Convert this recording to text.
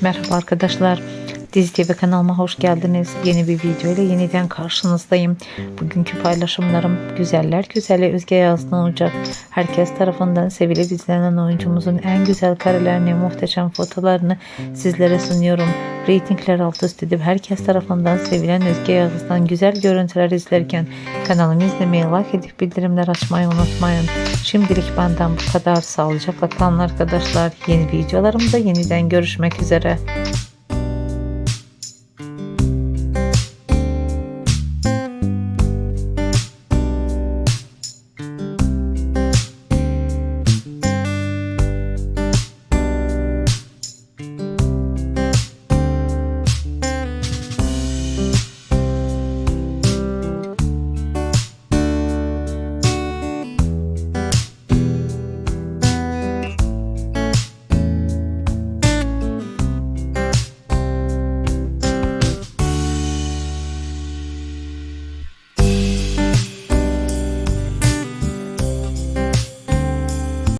Merhaba arkadaşlar. Dizi TV kanalıma hoş geldiniz. Yeni bir video ile yeniden karşınızdayım. Bugünkü paylaşımlarım güzeller güzeli Özge Yazdan olacak. Herkes tarafından sevilip izlenen oyuncumuzun en güzel karelerini, muhteşem fotolarını sizlere sunuyorum. Reytingler alt üst edip herkes tarafından sevilen Özge Yağız'dan güzel görüntüler izlerken kanalımı izlemeyi, like edip bildirimler açmayı unutmayın. Şimdilik benden bu kadar. Sağlıcakla kalın arkadaşlar. Yeni videolarımda yeniden görüşmek üzere.